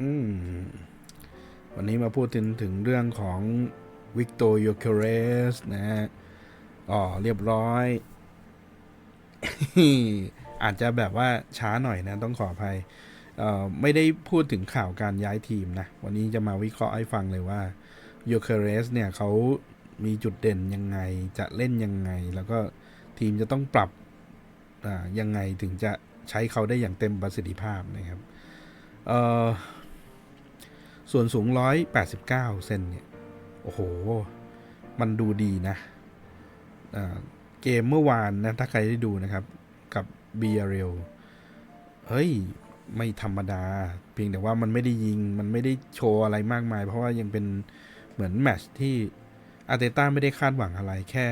อืมวันนี้มาพูดถึงถึงเรื่องของวิกโตโยเคเรสนะฮะอ๋อเรียบร้อย อาจจะแบบว่าช้าหน่อยนะ ต้องขออภัยเอ่อไม่ได้พูดถึงข่าวการย้ายทีมนะ วันนี้จะมาวิเคราะห์ให้ฟังเลยว่าโยเคเรสเนี่ยเขามีจุดเด่นยังไงจะเล่นยังไง แล้วก็ทีมจะต้องปรับยังไงถึงจะใช้เขาได้อย่างเต็มประสิทธิภาพนะครับ เอ่อ ส่วนสูง 189 เซนเนี่ย โอ้โห มันดูดีนะเกมเมื่อวานนะ ถ้าใครได้ดูนะครับ กับเบียเรลเฮ้ย ไม่ธรรมดา เพียงแต่ว่ามันไม่ได้ยิง มันไม่ได้โชว์อะไรมากมาย เพราะว่ายังเป็นเหมือนแมชที่อาร์เตต้าไม่ได้คาดหวังอะไร แค่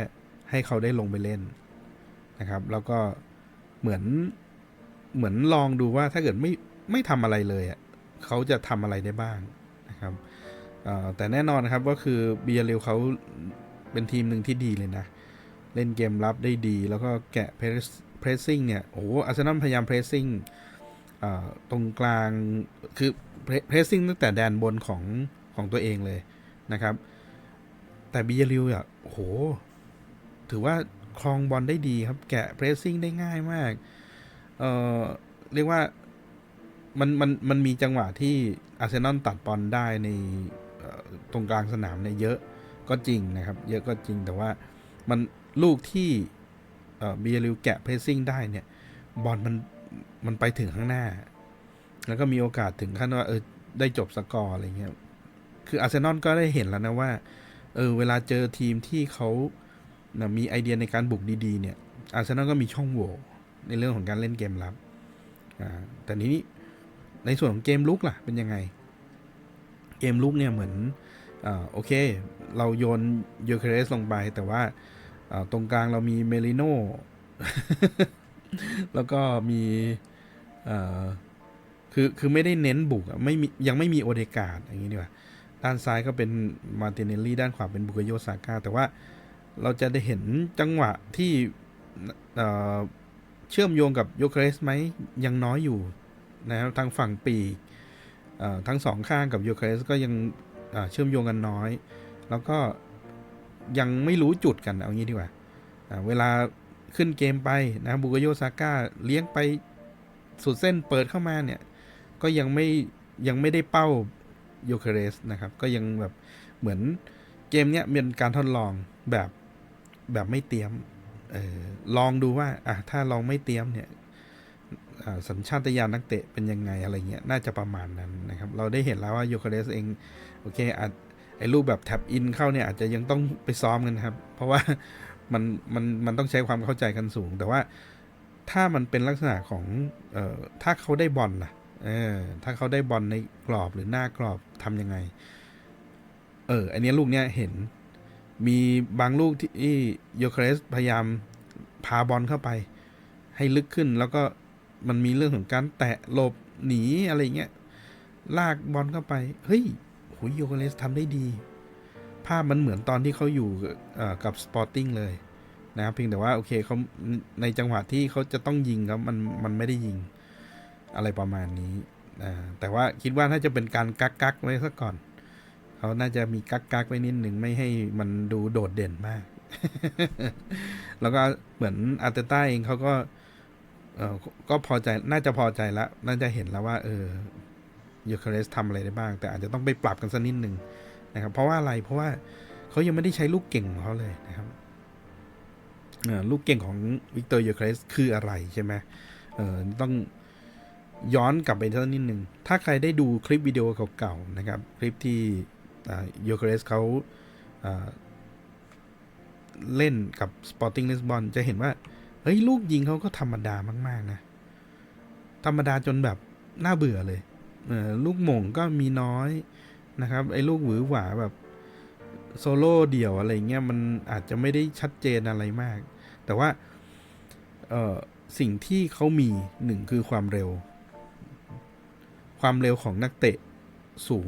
ให้เขาได้ลงไปเล่นนะครับ แล้วก็เหมือนเหมือนลองดูว่าถ้าเกิดไม่ไม่ทำอะไรเลยอะเขาจะทำอะไรได้บ้าง นะครับแต่แน่นอนครับก็คือเบียร์เรลเขาเป็นทีมหนึ่งที่ดีเลยนะ เล่นเกมรับได้ดี แล้วก็แกะเพรสซิ่งเนี่ยโอ้โหอาร์เซนอลพยายามเพรสซิ่งตรงกลางคือเพรสซิ่งตั้งแต่แดนบนของของตัวเองเลยนะครับ แต่เบียร์เรลอะโอ้โห ถือว่าครองบอลได้ดีครับ แกะเพรสซิ่งได้ง่ายมาก เอ่อ เรียกว่า มันมันมันมีจังหวะที่อาร์เซนอลตัดบอลได้ในตรงกลางสนามเนี่ยเยอะก็จริงนะครับ เยอะก็จริงแต่ว่ามันลูกที่เอ่อเบียริวแกะเพรสซิ่งได้เนี่ย บอลมันมันไปถึงข้างหน้า แล้วก็มีโอกาสถึงขั้นว่าเออได้จบสกอร์อะไรเงี้ยคืออาร์เซนอลก็ได้เห็นแล้วนะว่าเออเวลาเจอทีมที่เขานะมีไอเดียในการบุกดี ๆ เนี่ยอาร์เซนอลก็มีช่องโหว่ในเรื่องของการเล่นเกมรับอ่าแต่นี้ ในส่วนของเกมลุกล่ะเป็นยังไง เกมลุกเนี่ยเหมือนอโอเค เราโยนโยเคเรสลงไป แต่ว่าตรงกลางเรามีเมลิโนแล้วก็มีคือคือไม่ได้เน้นบุกไม่มียังไม่มีโอเดกาดอย่างนี้ดีกว่า ด้านซ้ายก็เป็นมาร์ติเนลลี่ด้านขวาเป็นบุกโยซาก้าแต่ว่าเราจะได้เห็นจังหวะที่เเชื่อมโยงกับโยเครสไหมยังน้อยอยู่ นะครับทางฝั่งปีกเอ่อทั้งสองข้างกับโยเคเรสก็ยังเชื่อมโยงกันน้อย แล้วก็ยังไม่รู้จุดกันเอางี้ดีกว่าเวลาขึ้นเกมไปนะบุกโยซาก้าเลี้ยงไปสุดเส้นเปิดเข้ามาเนี่ยก็ยังไม่ยังไม่ได้เป้าโยเคเรสนะครับ ก็ยังแบบเหมือนเกมเนี้ยเป็นการทดลองแบบแบบไม่เตรียมออลองดูว่าอะถ้าลองไม่เตรียมเนี่ย สัญชาตญาณนักเตะเป็นยังไงอะไรเงี้ยน่าจะประมาณนั้นนะครับ เราได้เห็นแล้วว่าโยคาเดสเองโอเคอาจไอ้รูปแบบแท็บอินเข้าเนี่ยอาจจะยังต้องไปซ้อมกันครับ เพราะว่ามันมันมันต้องใช้ความเข้าใจกันสูง แต่ว่าถ้ามันเป็นลักษณะของเอ่อถ้าเขาได้บอลล่ะเออถ้าเขาได้บอลในกรอบหรือหน้ากรอบทำยังไง เอออันนี้ลูกเนี้ยเห็นมีบางลูกที่โยเคเรสพยายามพาบอลเข้าไป ให้ลึกขึ้นแล้วก็ มันมีเรื่องของการแตะหลบหนีอะไรเงี้ยลากบอลเข้าไป เฮ้ยหุยโยเคเรสทำได้ดี ภาพมันเหมือนตอนที่เขาอยู่กับสปอร์ติ้งเลยนะครับเพียงแต่ว่าโอเคเขาในจังหวะที่เขาจะต้องยิงครับมันมันไม่ได้ยิงอะไรประมาณนี้แต่ว่าคิดว่าน่าจะเป็นการกักกักๆไว้ซะก่อน เขาน่าจะมีกักกักๆไว้นิดหนึ่งไม่ให้มันดูโดดเด่นมาก แล้วก็เหมือนอาร์เตต้าเองเขาก็ เออก็พอใจน่าจะพอใจแล้วน่าจะเห็นแล้วว่า เออยูคาเรสทำอะไรได้บ้าง แต่อาจจะต้องไปปรับกันสักนิดหนึ่งนะครับ เพราะว่าอะไรเพราะว่าเขายังไม่ได้ใช้ลูกเก่งของเขาเลยนะครับลูกเก่งของวิกเตอร์ยูคาเรสคืออะไรใช่ไหมเออต้องย้อนกลับไปสักนิดหนึ่งถ้าใครได้ดูคลิปวิดีโอเก่าๆนะครับ คลิปที่โยเครสเขาอ่าเล่นกับ Sporting Lisbon จะเห็นว่า ฮ้ยลูกยิงเขาก็ธรรมดามากๆนะ ธรรมดาจนแบบน่าเบื่อเลยเออลูกหม่งก็มีน้อยนะครับ ไอ้ลูกหวือหวาแบบโซโล่เดี่ยวอะไรเงี้ยมันอาจจะไม่ได้ชัดเจนอะไรมาก แต่ว่าเออสิ่งที่เขามีหนึ่งคือความเร็ว ความเร็วของนักเตะสูง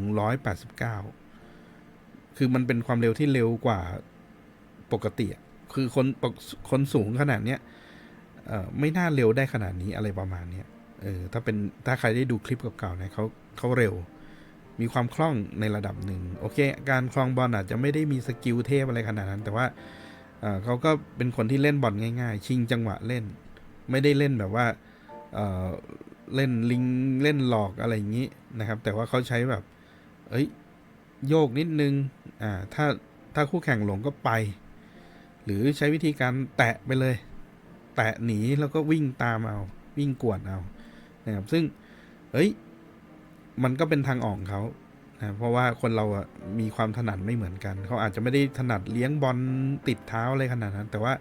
189 คือมันเป็นความเร็วที่เร็วกว่าปกติ คือคนคนสูงขนาดเนี้ย ไม่น่าเร็วได้ขนาดนี้อะไรประมาณเนี้ยเออถ้าเป็นถ้าใครได้ดูคลิปเก่าๆเนี่ยเขาเขาเร็ว มีความคล่องในระดับหนึ่งโอเค การคลองบอลอาจจะไม่ได้มีสกิลเทพอะไรขนาดนั้น แต่ว่าเออเขาก็เป็นคนที่เล่นบอลง่าย ๆ ชิงจังหวะเล่น ไม่ได้เล่นแบบว่าเออเล่นลิงเล่นหลอกอะไรอย่างนี้นะครับ แต่ว่าเขาใช้แบบ เอ้ยโยกนิดนึงอ่าถ้าถ้าคู่แข่งหลงก็ไป หรือใช้วิธีการแตะไปเลย แตะหนีแล้วก็วิ่งตามเอา วิ่งกวดเอานะครับซึ่งเฮ้ยมันก็เป็นทางออกของเขานะเพราะว่าคนเราอะมีความถนัดไม่เหมือนกัน เขาอาจจะไม่ได้ถนัดเลี้ยงบอลติดเท้าอะไรขนาดนั้น แต่ว่า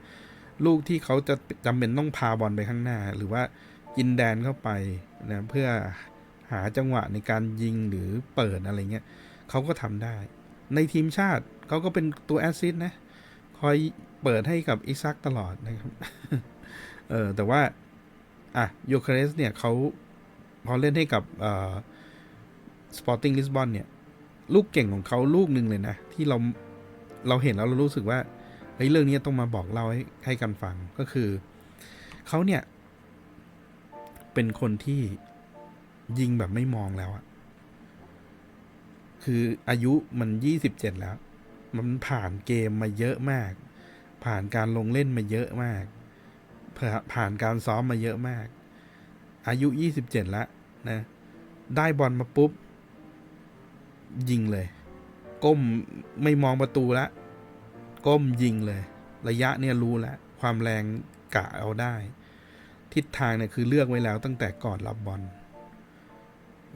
ลูกที่เขาจะจำเป็นต้องพาบอลไปข้างหน้า หรือว่ากินแดนเข้าไปนะเพื่อหาจังหวะในการยิงหรือเปิดอะไรเงี้ยเขาก็ทำได้ ในทีมชาติเขาก็เป็นตัวแอสซิสนะ คอยเปิดให้กับอิซักตลอดนะครับ เออแต่ว่าอะโยเครสเนี่ยเขาพอเล่นให้กับสปอร์ติ้งลิสบอนเนี่ย ลูกเก่งของเขาลูกหนึ่งเลยนะ ที่เราเราเห็นแล้วเรารู้สึกว่าเฮ้ยเรื่องนี้ต้องมาบอกเล่าให้ให้กันฟังก็คือเขาเนี่ย เป็นคนที่ยิงแบบไม่มองแล้วอะคืออายุมันยี่สิบเจ็ดแล้ว มันผ่านเกมมาเยอะมาก ผ่านการลงเล่นมาเยอะมาก ผ่านการซ้อมมาเยอะมาก อายุยี่สิบเจ็ดแล้วนะ ได้บอลมาปุ๊บ ยิงเลย ก้มไม่มองประตูละ ก้มยิงเลย ระยะเนี่ยรู้แล้ว ความแรงกะเอาได้ ทิศทางเนี่ยคือเลือกไว้แล้วตั้งแต่ก่อนรับบอล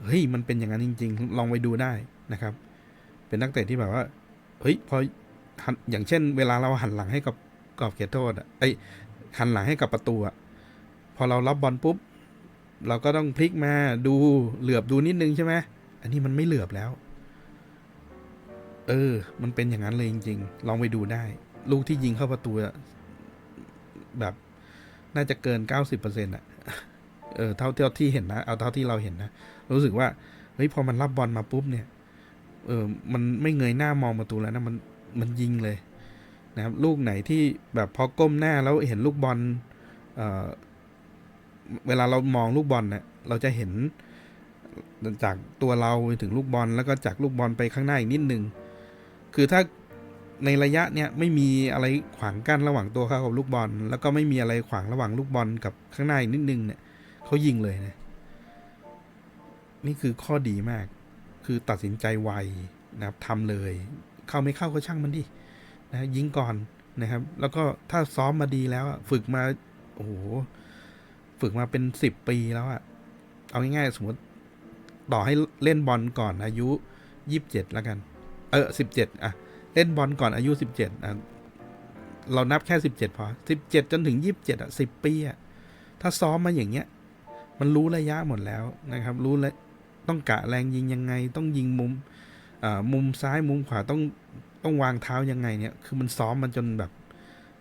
เฮ้ย มันเป็นอย่างนั้นจริง ๆ ลองไปดูได้นะครับ เป็นนักเตะที่แบบว่า เฮ้ย พออย่างเช่น เวลาเราหันหลังให้กับกรอบเขตโทษอะไอย หันหลังให้กับประตูอะพอเรารับบอลปุ๊บ เราก็ต้องพลิกมาดูเหลือบดูนิดนึงใช่ไหมอันนี้มันไม่เหลือบแล้ว เออ มันเป็นอย่างนั้นเลยจริงๆ ลองไปดูได้ ลูกที่ยิงเข้าประตูแบบน่าจะเกินเก้าสิบเปอร์เซ็นต์อะเออ เท่าเท่าที่เห็นนะ เอาเท่าที่เราเห็นนะ รู้สึกว่า เฮ้ย พอมันรับบอลมาปุ๊บเนี่ย เออ มันไม่เงยหน้ามองประตูแล้วนะ มัน มันยิงเลย นะครับลูกไหนที่แบบพอก้มหน้าแล้วเห็นลูกบอลเเวลาเรามองลูกบอลเนี่ยเราจะเห็นจากตัวเราไปถึงลูกบอลแล้วก็จากลูกบอลไปข้างหน้าอีกนิดนึง คือถ้าในระยะเนี้ยไม่มีอะไรขวางกั้นระหว่างตัวเขากับลูกบอล แล้วก็ไม่มีอะไรขวางระหว่างลูกบอลกับข้างหน้าอีกนิดนึงเนี่ยเขายิงเลยนะนี่คือข้อดีมาก คือตัดสินใจไวนะครับทำเลย เข้าไม่เข้าก็ช่างมันดิ นะยิงก่อนนะครับ แล้วก็ถ้าซ้อมมาดีแล้วฝึกมาโอ้โหฝึกมาเป็นสิบปีแล้วอะเอาง่ายๆสมมติต่อให้เล่นบอลก่อนอายุยี่สิบเจ็ดแล้วกัน เออสิบเจ็ดอะเล่นบอลก่อนอายุสิบเจ็ดอะเรานับแค่สิบเจ็ดพอสิบเจ็ดจนถึงยี่สิบเจ็ดอะสิบปีอะถ้าซ้อมมาอย่างเงี้ย มันรู้ระยะหมดแล้วนะครับ รู้แล้วต้องกะแรงยิงยังไง ต้องยิงมุมอ่ามุมซ้ายมุมขวาต้อง ต้องวางเท้ายังไงเนี่ย คือมันซ้อมมันจนแบบ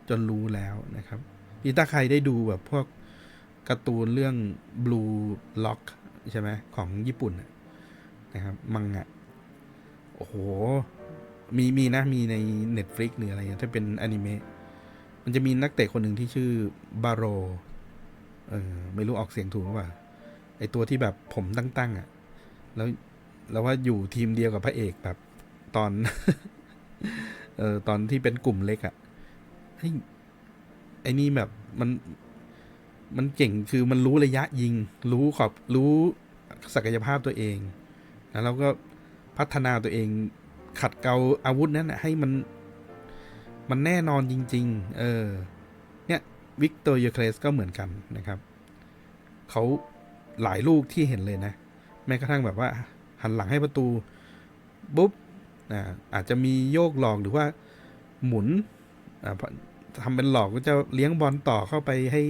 จนรู้แล้วนะครับนี่ถ้าใครได้ดูแบบพวกการ์ตูนเรื่อง Blue Lock ใช่ไหมของญี่ปุ่นนะครับมังงะโอ้โห มีมีนะมีใน Netflix หรืออะไรเงี้ยถ้าเป็นอนิเมะมันจะมีนักเตะคนหนึ่งที่ชื่อบาโรเออไม่รู้ออกเสียงถูกหรือเปล่าไอตัวที่แบบผมตั้งๆอะ่ะ แล้วแล้วว่าอยู่ทีมเดียวกับพระเอกแบบตอน เออตอนที่เป็นกลุ่มเล็กอะ่ะเฮ้ไอนี่แบบมัน มันเก่งคือมันรู้ระยะยิง รู้ขอบรู้ศักยภาพตัวเอง แล้วเราก็พัฒนาตัวเอง ขัดเกลาอาวุธนั้นให้มัน มันแน่นอนจริง ๆ เออ เนี่ยวิกตอร์ยูเครสก็เหมือนกันนะครับ เขาหลายลูกที่เห็นเลยนะ แม้กระทั่งแบบว่า หันหลังให้ประตู ปุ๊บ อ่าอาจจะมีโยกหลอกหรือว่าหมุนอ่าทำเป็นหลอกก็จะเลี้ยงบอลต่อเข้าไปให้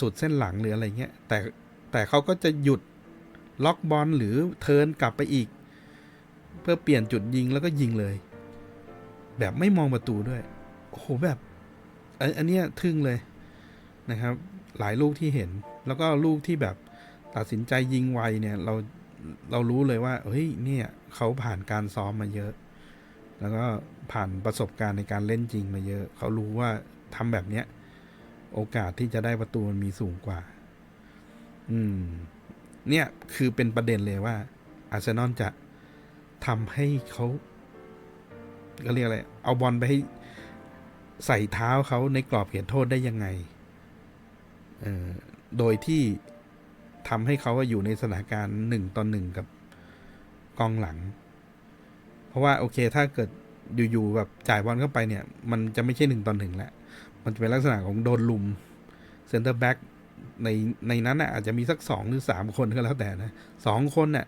สุดเส้นหลังหรืออะไรเงี้ยแต่แต่เขาก็จะหยุดล็อกบอลหรือเทิร์นกลับไปอีก เพื่อเปลี่ยนจุดยิงแล้วก็ยิงเลย แบบไม่มองประตูด้วยโอ้โหแบบอันอันเนี้ยทึ่งเลยนะครับ หลายลูกที่เห็น แล้วก็ลูกที่แบบตัดสินใจยิงไวเนี่ย เรา เรารู้เลยว่าเฮ้ยเนี่ยเขาผ่านการซ้อมมาเยอะ แล้วก็ผ่านประสบการณ์ในการเล่นจริงมาเยอะ เขารู้ว่าทำแบบเนี้ย โอกาสที่จะได้ประตูมันมีสูงกว่า อืม เนี่ยคือเป็นประเด็นเลยว่า อาร์เซนอลจะทำให้เขาก็เรียกอะไร เอาบอลไปให้ใส่เท้าเขาในกรอบเขตโทษได้ยังไง เออโดยที่ ทำให้เขาว่าอยู่ในสถานการณ์หนึ่งต่อหนึ่งกับกองหลัง เพราะว่าโอเคถ้าเกิดอยู่ๆแบบจ่ายบอลเข้าไปเนี่ย มันจะไม่ใช่หนึ่งต่อหนึ่งแล้วมันจะเป็นลักษณะของโดนลุมเซนเตอร์แบ็กในในนั้นน่ะอาจจะมีสักสองหรือสามคนก็แล้วแต่นะสองคนน่ะ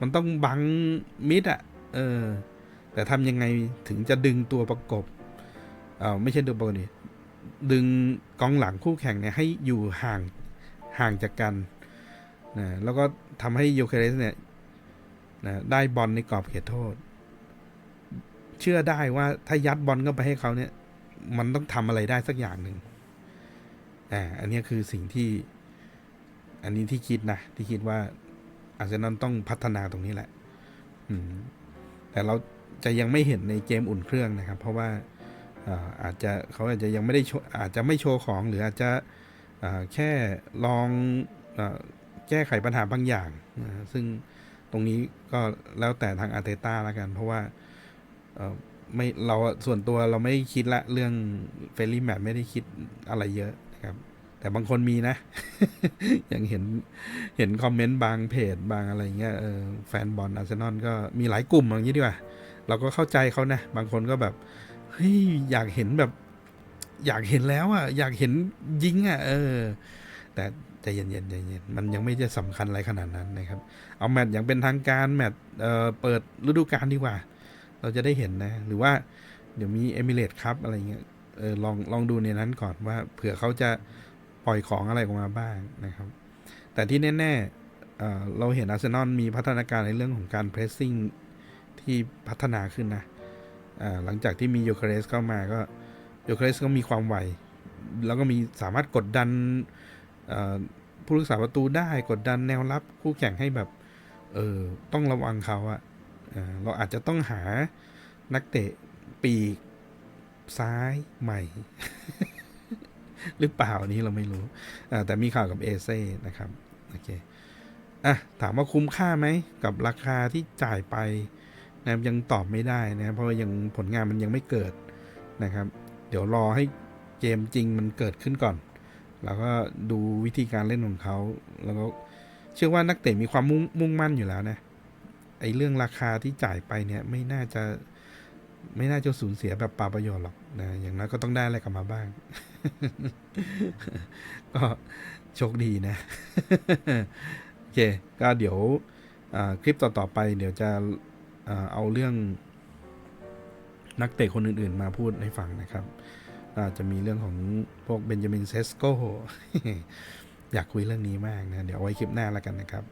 มันต้องบังมิดอะเออ แต่ทำยังไงถึงจะดึงตัวประกบเออไม่ใช่ตัวประกบนี่ดึงกองหลังคู่แข่งเนี่ยให้อยู่ห่างห่างจากกัน นะแล้วก็ทำให้โยเคเรสเนี่ยนะได้บอลในกรอบเขตโทษ เชื่อได้ว่าถ้ายัดบอลเข้าไปให้เขาเนี่ย มันต้องทำอะไรได้สักอย่างหนึ่งอ่าอันนี้คือสิ่งที่ อันนี้ที่คิดนะ ที่คิดว่าอาร์เซนอลต้องพัฒนาตรงนี้แหละ อืม แต่เราจะยังไม่เห็นในเกมอุ่นเครื่องนะครับ เพราะว่าอาจจะเขาอาจจะยังไม่ได้อาจจะไม่โชว์ของหรืออาจจะแค่ลองอ แก้ไขปัญหาบางอย่างนะซึ่งตรงนี้ก็แล้วแต่ทางอาร์เตต้าแล้วกัน เพราะว่าเออไม่เราส่วนตัวเราไม่ได้คิดละเรื่องเฟรลี่แมทไม่ได้คิดอะไรเยอะนะครับ แต่บางคนมีนะ อย่างเห็นเห็นคอมเมนต์บางเพจบางอะไรเงี้ยเออแฟนบอลอาร์เซนอลก็มีหลายกลุ่มอย่างนี้ดีกว่า เราก็เข้าใจเขานะ บางคนก็แบบเฮ้ยอยากเห็นแบบ อยากเห็นแล้วอะ อยากเห็นยิงอะ เออ แต่ใจเย็นๆใจเย็นมันยังไม่จะสำคัญอะไรขนาดนั้นนะครับ เอาแมตช์อย่างเป็นทางการแมตช์เอ่อเปิดฤดูกาลดีกว่า เราจะได้เห็นนะ หรือว่าเดี๋ยวมีเอมิเรตครับอะไรเงี้ยเออลองลองดูในนั้นก่อนว่า เผื่อเขาจะปล่อยของอะไรออกมาบ้างนะครับ แต่ที่แน่ๆเอ่อเราเห็นอาร์เซนอลมีพัฒนาการในเรื่องของการเพรสซิ่งที่พัฒนาขึ้นนะอ่าหลังจากที่มีโยเคเรสเข้ามาก็โยเคเรสก็มีความไวแล้วก็มีสามารถกดดัน ผู้รักษาประตูได้กดดันแนวรับคู่แข่งให้แบบ เออต้องระวังเขาอะอ่าเราอาจจะต้องหานักเตะปีกซ้ายใหม่ หรือเปล่านี้เราไม่รู้ แต่มีข่าวกับเอเซ่นะครับโอเคอะถามว่าคุ้มค่าไหมกับราคาที่จ่ายไปนะครับยังตอบไม่ได้นะเพราะยังผลงานมันยังไม่เกิดนะครับ เดี๋ยวรอให้เกมจริงมันเกิดขึ้นก่อน แล้วก็ดูวิธีการเล่นของเขาแล้วก็เชื่อว่านักเตะมีความมุ่งมุ่งมั่นอยู่แล้วนะไอ้เรื่องราคาที่จ่ายไปเนี่ยไม่น่าจะไม่น่าจะสูญเสียแบบปาประโยชน์หรอกนะอย่างน้อยก็ต้องได้อะไรกลับมาบ้าง ก็โชคดีนะ โอเค ก็เดี๋ยวคลิปต่อ ๆ ไป เดี๋ยวจะเอาเรื่องนักเตะคนอื่น ๆ มาพูดให้ฟังนะครับ อาจจะมีเรื่องของพวกเบนจามินเซสโกอยากคุยเรื่องนี้มากนะ เดี๋ยวไว้คลิปหน้าแล้วกันนะครับ